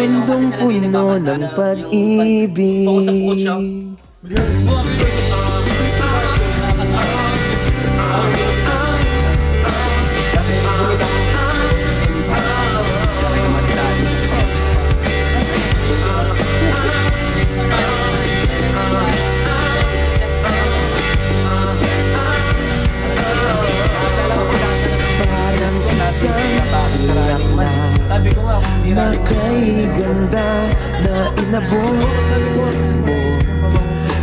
mundong puno ng pag-ibig isang Sabi ko nga, kung na kay ganda na inabot mo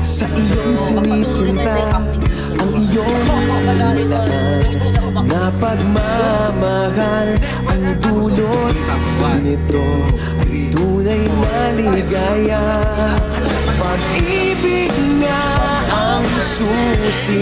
sa iyong sinisinta. Ang iyong na pagmamahal ang dulot nito ay tunay na ligaya. Pag-ibig nga ang susi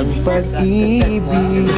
ng pag-ibig